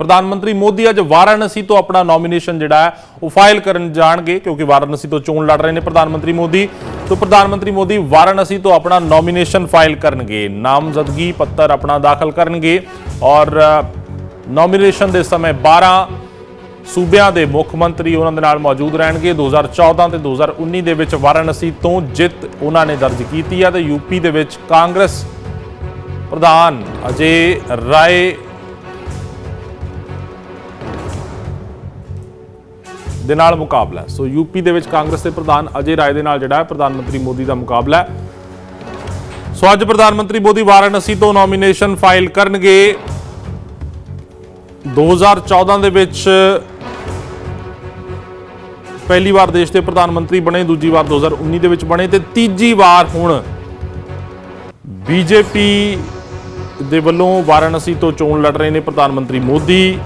ਪ੍ਰਧਾਨ ਮੰਤਰੀ ਮੋਦੀ ਅੱਜ ਵਾਰਾਣਸੀ ਤੋਂ ਆਪਣਾ ਨੋਮੀਨੇਸ਼ਨ ਜਿਹੜਾ ਹੈ, ਉਹ ਫਾਈਲ ਕਰਨ ਜਾਣਗੇ, ਕਿਉਂਕਿ ਵਾਰਾਣਸੀ ਤੋਂ ਚੋਣ ਲੜ ਰਹੇ ਨੇ ਪ੍ਰਧਾਨ ਮੰਤਰੀ ਮੋਦੀ। ਤੋਂ ਪ੍ਰਧਾਨ ਮੰਤਰੀ ਮੋਦੀ ਵਾਰਾਣਸੀ ਤੋਂ ਆਪਣਾ ਨੋਮੀਨੇਸ਼ਨ ਫਾਈਲ ਕਰਨਗੇ। ਨਾਮਜ਼ਦਗੀ ਪੱਤਰ ਆਪਣਾ ਦਾਖਲ ਕਰਨਗੇ ਔਰ ਨੋਮੀਨੇਸ਼ਨ ਦੇ ਸਮੇਂ 12 ਸੂਬਿਆਂ ਦੇ ਮੁੱਖ ਮੰਤਰੀ ਉਹਨਾਂ ਦੇ ਨਾਲ ਮੌਜੂਦ ਰਹਿਣਗੇ। 2014 ਤੇ 2019 ਦੇ ਵਿੱਚ ਵਾਰਾਣਸੀ ਤੋਂ ਜਿੱਤ ਉਹਨਾਂ ਨੇ ਦਰਜ ਕੀਤੀ ਹੈ ਤੇ ਯੂਪੀ ਦੇ ਵਿੱਚ ਕਾਂਗਰਸ ਪ੍ਰਧਾਨ ਅਜੇ ਰਾਏ ਦੇ ਨਾਲ ਮੁਕਾਬਲਾ ਹੈ। ਸੋ ਯੂਪੀ ਦੇ ਵਿੱਚ ਕਾਂਗਰਸ ਦੇ ਪ੍ਰਧਾਨ ਅਜੇ ਰਾਏ ਦੇ ਨਾਲ ਜਿਹੜਾ ਪ੍ਰਧਾਨ ਮੰਤਰੀ ਮੋਦੀ ਦਾ ਮੁਕਾਬਲਾ ਸੋ ਅੱਜ ਪ੍ਰਧਾਨ ਮੰਤਰੀ ਮੋਦੀ ਵਾਰਾਣਸੀ ਤੋਂ ਨੋਮੀਨੇਸ਼ਨ ਫਾਈਲ ਕਰਨਗੇ। 2014 ਦੇ ਵਿੱਚ ਪਹਿਲੀ ਵਾਰ ਦੇਸ਼ ਦੇ ਪ੍ਰਧਾਨ ਮੰਤਰੀ ਬਣੇ, ਦੂਜੀ ਵਾਰ 2019 ਦੇ ਵਿੱਚ ਬਣੇ ਤੇ ਤੀਜੀ ਵਾਰ ਹੁਣ ਬੀਜੇਪੀ ਦੇ ਵੱਲੋਂ ਵਾਰਾਣਸੀ ਤੋਂ ਚੋਣ ਲੜ ਰਹੇ ਨੇ ਪ੍ਰਧਾਨ ਮੰਤਰੀ ਮੋਦੀ।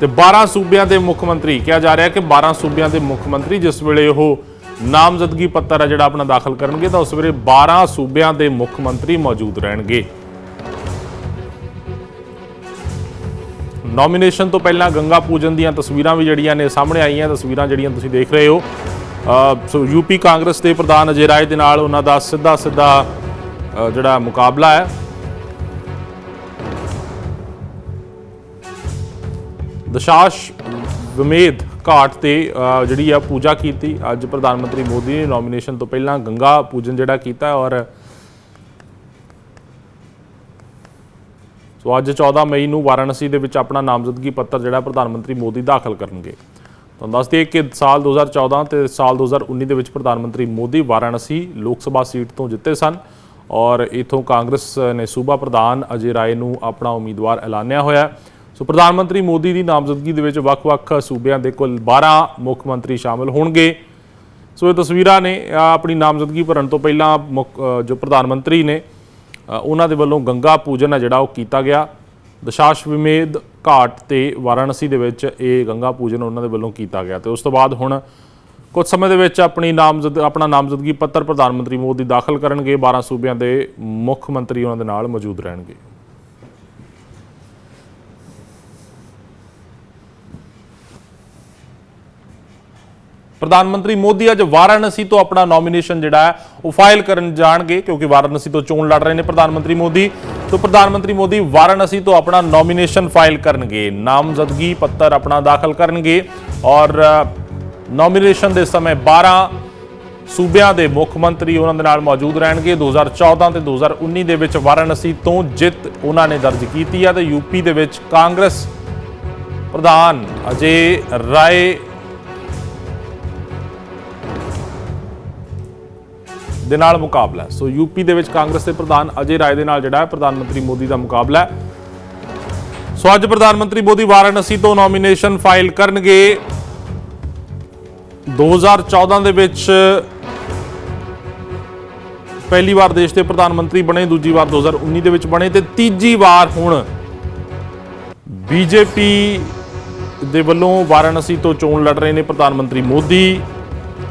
ਤੇ 12 ਸੂਬਿਆਂ ਦੇ ਮੁੱਖ ਮੰਤਰੀ ਕਿਹਾ ਜਾ ਰਿਹਾ ਕਿ 12 ਸੂਬਿਆਂ ਦੇ ਮੁੱਖ ਮੰਤਰੀ ਜਿਸ ਵੇਲੇ ਉਹ ਨਾਮਜ਼ਦਗੀ ਪੱਤਰ ਹੈ ਜਿਹੜਾ ਆਪਣਾ ਦਾਖਲ ਕਰਨਗੇ ਤਾਂ ਉਸ ਵੇਲੇ 12 ਸੂਬਿਆਂ ਦੇ ਮੁੱਖ ਮੰਤਰੀ ਮੌਜੂਦ ਰਹਿਣਗੇ। ਨੋਮੀਨੇਸ਼ਨ ਤੋਂ ਪਹਿਲਾਂ ਗੰਗਾ ਪੂਜਨ ਦੀਆਂ ਤਸਵੀਰਾਂ ਵੀ ਜਿਹੜੀਆਂ ਨੇ ਸਾਹਮਣੇ ਆਈਆਂ ਤਸਵੀਰਾਂ ਜਿਹੜੀਆਂ ਤੁਸੀਂ ਦੇਖ ਰਹੇ ਹੋ। ਅ, ਸੋ ਯੂਪੀ ਕਾਂਗਰਸ ਦੇ ਪ੍ਰਧਾਨ ਅਜੇ ਰਾਏ ਦੇ ਨਾਲ ਉਹਨਾਂ ਦਾ ਸਿੱਧਾ ਸਿੱਧਾ ਜਿਹੜਾ ਮੁਕਾਬਲਾ ਹੈ। ਦਸ਼ਾਸ਼ ਵਿਮੇਦ ਘਾਟ ਤੇ ਜਿਹੜੀ ਆ ਪੂਜਾ ਕੀਤੀ ਅੱਜ ਪ੍ਰਧਾਨ ਮੰਤਰੀ ਮੋਦੀ ਨੇ ਨੋਮੀਨੇਸ਼ਨ ਤੋਂ ਪਹਿਲਾਂ ਗੰਗਾ ਪੂਜਨ ਜਿਹੜਾ ਕੀਤਾ ਔਰ ਸੋ ਅੱਜ 14 ਮਈ ਨੂੰ ਵਾਰਾਣਸੀ ਦੇ ਵਿੱਚ ਆਪਣਾ ਨਾਮਜ਼ਦਗੀ ਪੱਤਰ ਜਿਹੜਾ ਪ੍ਰਧਾਨ ਮੰਤਰੀ ਮੋਦੀ ਦਾਖਲ ਕਰਨਗੇ ਤੁਹਾਨੂੰ ਦੱਸ ਦਈਏ ਕਿ ਸਾਲ 2014 ਤੇ ਸਾਲ 2019 ਦੇ ਵਿੱਚ ਪ੍ਰਧਾਨ ਮੰਤਰੀ ਮੋਦੀ ਵਾਰਾਣਸੀ ਲੋਕ ਸਭਾ ਸੀਟ ਤੋਂ ਜਿੱਤੇ ਸਨ ਔਰ ਇਥੋਂ ਕਾਂਗਰਸ ਨੇ ਸੂਬਾ ਪ੍ਰਧਾਨ ਅਜੇ ਰਾਏ ਨੂੰ ਆਪਣਾ ਉਮੀਦਵਾਰ ਐਲਾਨਿਆ ਹੋਇਆ ਹੈ। ਸੋ ਪ੍ਰਧਾਨ ਮੰਤਰੀ ਮੋਦੀ ਦੀ ਨਾਮਜ਼ਦਗੀ ਦੇ ਵਿੱਚ ਵੱਖ-ਵੱਖ ਸੂਬਿਆਂ ਦੇ ਕੁੱਲ 12 ਮੁੱਖ ਮੰਤਰੀ ਸ਼ਾਮਲ ਹੋਣਗੇ। ਸੋ ਇਹ ਤਸਵੀਰਾਂ ਨੇ ਆਪਣੀ ਨਾਮਜ਼ਦਗੀ ਭਰਨ ਤੋਂ ਪਹਿਲਾਂ ਮੁੱਖ- ਜੋ ਪ੍ਰਧਾਨ ਮੰਤਰੀ ਨੇ ਉਹਨਾਂ ਦੇ ਵੱਲੋਂ ਗੰਗਾ ਪੂਜਨ ਹੈ ਜਿਹੜਾ ਉਹ ਕੀਤਾ ਗਿਆ। ਦਸ਼ਾਸ਼ਵਿਮੇਦ ਘਾਟ ਤੇ ਵਾਰਾਣਸੀ ਦੇ ਵਿੱਚ ਇਹ ਗੰਗਾ ਪੂਜਨ ਉਹਨਾਂ ਦੇ ਵੱਲੋਂ ਕੀਤਾ ਗਿਆ ਤੇ ਉਸ ਤੋਂ ਬਾਅਦ ਹੁਣ ਕੁਝ ਸਮੇਂ ਦੇ ਵਿੱਚ ਆਪਣੀ ਨਾਮਜ਼ਦ, ਆਪਣਾ ਨਾਮਜ਼ਦਗੀ ਪੱਤਰ ਪ੍ਰਧਾਨ ਮੰਤਰੀ ਮੋਦੀ ਦਾਖਲ ਕਰਨਗੇ। 12 ਸੂਬਿਆਂ ਦੇ ਮੁੱਖ ਮੰਤਰੀ ਉਹਨਾਂ ਦੇ ਨਾਲ ਮੌਜੂਦ ਰਹਿਣਗੇ। ਪ੍ਰਧਾਨ ਮੰਤਰੀ ਮੋਦੀ ਅੱਜ ਵਾਰਾਣਸੀ ਤੋਂ ਆਪਣਾ ਨੋਮੀਨੇਸ਼ਨ ਜਿਹੜਾ ਹੈ, ਉਹ ਫਾਈਲ ਕਰਨ ਜਾਣਗੇ, ਕਿਉਂਕਿ ਵਾਰਾਣਸੀ ਤੋਂ ਚੋਣ ਲੜ ਰਹੇ ਨੇ ਪ੍ਰਧਾਨ ਮੰਤਰੀ ਮੋਦੀ। ਤੋਂ ਪ੍ਰਧਾਨ ਮੰਤਰੀ ਮੋਦੀ ਵਾਰਾਣਸੀ ਤੋਂ ਆਪਣਾ ਨੋਮੀਨੇਸ਼ਨ ਫਾਈਲ ਕਰਨਗੇ। ਨਾਮਜ਼ਦਗੀ ਪੱਤਰ ਆਪਣਾ ਦਾਖਲ ਕਰਨਗੇ ਔਰ ਨੋਮੀਨੇਸ਼ਨ ਦੇ ਸਮੇਂ 12 ਸੂਬਿਆਂ ਦੇ ਮੁੱਖ ਮੰਤਰੀ ਉਹਨਾਂ ਦੇ ਨਾਲ ਮੌਜੂਦ ਰਹਿਣਗੇ। 2014 ਤੇ 2019 ਦੇ ਵਿੱਚ ਵਾਰਾਣਸੀ ਤੋਂ ਜਿੱਤ ਉਹਨਾਂ ਨੇ ਦਰਜ ਕੀਤੀ ਹੈ ਤੇ ਯੂਪੀ ਦੇ ਵਿੱਚ ਕਾਂਗਰਸ ਪ੍ਰਧਾਨ ਅਜੇ ਰਾਏ ਦੇ ਨਾਲ ਮੁਕਾਬਲਾ ਹੈ। ਸੋ ਯੂਪੀ ਦੇ ਵਿੱਚ ਕਾਂਗਰਸ ਦੇ ਪ੍ਰਧਾਨ ਅਜੇ ਰਾਏ ਦੇ ਨਾਲ ਜਿਹੜਾ ਹੈ ਪ੍ਰਧਾਨ ਮੰਤਰੀ ਮੋਦੀ ਦਾ ਮੁਕਾਬਲਾ ਹੈ। ਸੋ ਅੱਜ ਪ੍ਰਧਾਨ ਮੰਤਰੀ ਮੋਦੀ ਵਾਰਾਣਸੀ ਤੋਂ ਨੋਮੀਨੇਸ਼ਨ ਫਾਈਲ ਕਰਨਗੇ। 2014 ਦੇ ਵਿੱਚ ਪਹਿਲੀ ਵਾਰ ਦੇਸ਼ ਦੇ ਪ੍ਰਧਾਨ ਮੰਤਰੀ ਬਣੇ, ਦੂਜੀ ਵਾਰ 2019 ਦੇ ਵਿੱਚ ਬਣੇ ਤੇ ਤੀਜੀ ਵਾਰ ਹੁਣ ਬੀਜੇਪੀ ਦੇ ਵੱਲੋਂ ਵਾਰਾਣਸੀ ਤੋਂ ਚੋਣ ਲੜ ਰਹੇ ਨੇ ਪ੍ਰਧਾਨ ਮੰਤਰੀ ਮੋਦੀ।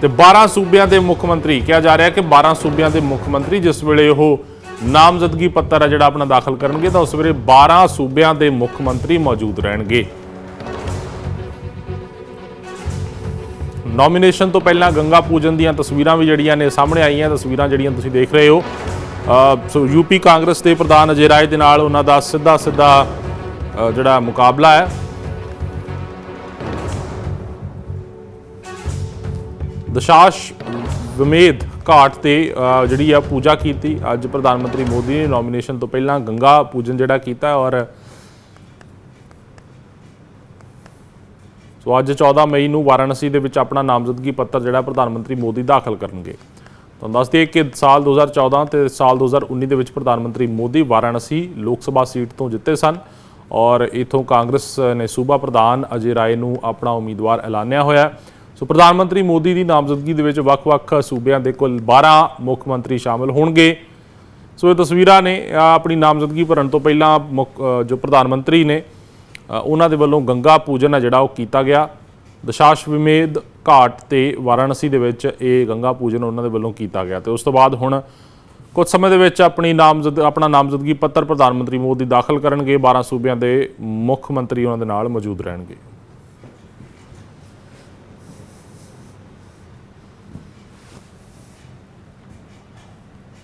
ਤੇ 12 ਸੂਬਿਆਂ ਦੇ ਮੁੱਖ ਮੰਤਰੀ ਕਿਹਾ ਜਾ ਰਿਹਾ ਕਿ 12 ਸੂਬਿਆਂ ਦੇ ਮੁੱਖ ਮੰਤਰੀ ਜਿਸ ਵੇਲੇ ਉਹ ਨਾਮਜ਼ਦਗੀ ਪੱਤਰ ਹੈ ਜਿਹੜਾ ਆਪਣਾ ਦਾਖਲ ਕਰਨਗੇ ਤਾਂ ਉਸ ਵੇਲੇ 12 ਸੂਬਿਆਂ ਦੇ ਮੁੱਖ ਮੰਤਰੀ ਮੌਜੂਦ ਰਹਿਣਗੇ। ਨੋਮੀਨੇਸ਼ਨ ਤੋਂ ਪਹਿਲਾਂ ਗੰਗਾ ਪੂਜਨ ਦੀਆਂ ਤਸਵੀਰਾਂ ਵੀ ਜਿਹੜੀਆਂ ਨੇ ਸਾਹਮਣੇ ਆਈਆਂ ਤਸਵੀਰਾਂ ਜਿਹੜੀਆਂ ਤੁਸੀਂ ਦੇਖ ਰਹੇ ਹੋ। ਅ, ਸੋ ਯੂਪੀ ਕਾਂਗਰਸ ਦੇ ਪ੍ਰਧਾਨ ਅਜੇ ਰਾਏ ਦੇ ਨਾਲ ਉਹਨਾਂ ਦਾ ਸਿੱਧਾ ਸਿੱਧਾ ਜਿਹੜਾ ਮੁਕਾਬਲਾ ਹੈ। ਦਸ਼ਾਸ਼ ਵਿਮੇਦ ਘਾਟ ਤੇ ਜਿਹੜੀ ਆ ਪੂਜਾ ਕੀਤੀ ਅੱਜ ਪ੍ਰਧਾਨ ਮੰਤਰੀ ਮੋਦੀ ਨੇ ਨੋਮੀਨੇਸ਼ਨ ਤੋਂ ਪਹਿਲਾਂ ਗੰਗਾ ਪੂਜਨ ਜਿਹੜਾ ਕੀਤਾ ਔਰ ਸੋ ਅੱਜ 14 ਮਈ ਨੂੰ ਵਾਰਾਣਸੀ ਦੇ ਵਿੱਚ ਆਪਣਾ ਨਾਮਜ਼ਦਗੀ ਪੱਤਰ ਜਿਹੜਾ ਪ੍ਰਧਾਨ ਮੰਤਰੀ ਮੋਦੀ ਦਾਖਲ ਕਰਨਗੇ ਤੁਹਾਨੂੰ ਦੱਸ ਦਈਏ ਕਿ ਸਾਲ 2014 ਤੇ ਸਾਲ 2019 ਦੇ ਵਿੱਚ ਪ੍ਰਧਾਨ ਮੰਤਰੀ ਮੋਦੀ ਵਾਰਾਣਸੀ ਲੋਕ ਸਭਾ ਸੀਟ ਤੋਂ ਜਿੱਤੇ ਸਨ ਔਰ ਇਥੋਂ ਕਾਂਗਰਸ ਨੇ ਸੂਬਾ ਪ੍ਰਧਾਨ ਅਜੇ ਰਾਏ ਨੂੰ ਆਪਣਾ ਉਮੀਦਵਾਰ ਐਲਾਨਿਆ ਹੋਇਆ ਹੈ। ਸੋ ਪ੍ਰਧਾਨ ਮੰਤਰੀ ਮੋਦੀ ਦੀ ਨਾਮਜ਼ਦਗੀ ਦੇ ਵਿੱਚ ਵੱਖ-ਵੱਖ ਸੂਬਿਆਂ ਦੇ ਕੁੱਲ 12 ਮੁੱਖ ਮੰਤਰੀ ਸ਼ਾਮਲ ਹੋਣਗੇ। ਸੋ ਇਹ ਤਸਵੀਰਾਂ ਨੇ ਆਪਣੀ ਨਾਮਜ਼ਦਗੀ ਭਰਨ ਤੋਂ ਪਹਿਲਾਂ ਮੁੱਖ- ਜੋ ਪ੍ਰਧਾਨ ਮੰਤਰੀ ਨੇ ਉਹਨਾਂ ਦੇ ਵੱਲੋਂ ਗੰਗਾ ਪੂਜਨ ਹੈ ਜਿਹੜਾ ਉਹ ਕੀਤਾ ਗਿਆ। ਦਸ਼ਾਸ਼ਵਿਮੇਦ ਘਾਟ ਤੇ ਵਾਰਾਣਸੀ ਦੇ ਵਿੱਚ ਇਹ ਗੰਗਾ ਪੂਜਨ ਉਹਨਾਂ ਦੇ ਵੱਲੋਂ ਕੀਤਾ ਗਿਆ ਤੇ ਉਸ ਤੋਂ ਬਾਅਦ ਹੁਣ ਕੁਝ ਸਮੇਂ ਦੇ ਵਿੱਚ ਆਪਣੀ ਨਾਮਜ਼ਦ, ਆਪਣਾ ਨਾਮਜ਼ਦਗੀ ਪੱਤਰ ਪ੍ਰਧਾਨ ਮੰਤਰੀ ਮੋਦੀ ਦਾਖਲ ਕਰਨਗੇ। 12 ਸੂਬਿਆਂ ਦੇ ਮੁੱਖ ਮੰਤਰੀ ਉਹਨਾਂ ਦੇ ਨਾਲ ਮੌਜੂਦ ਰਹਿਣਗੇ।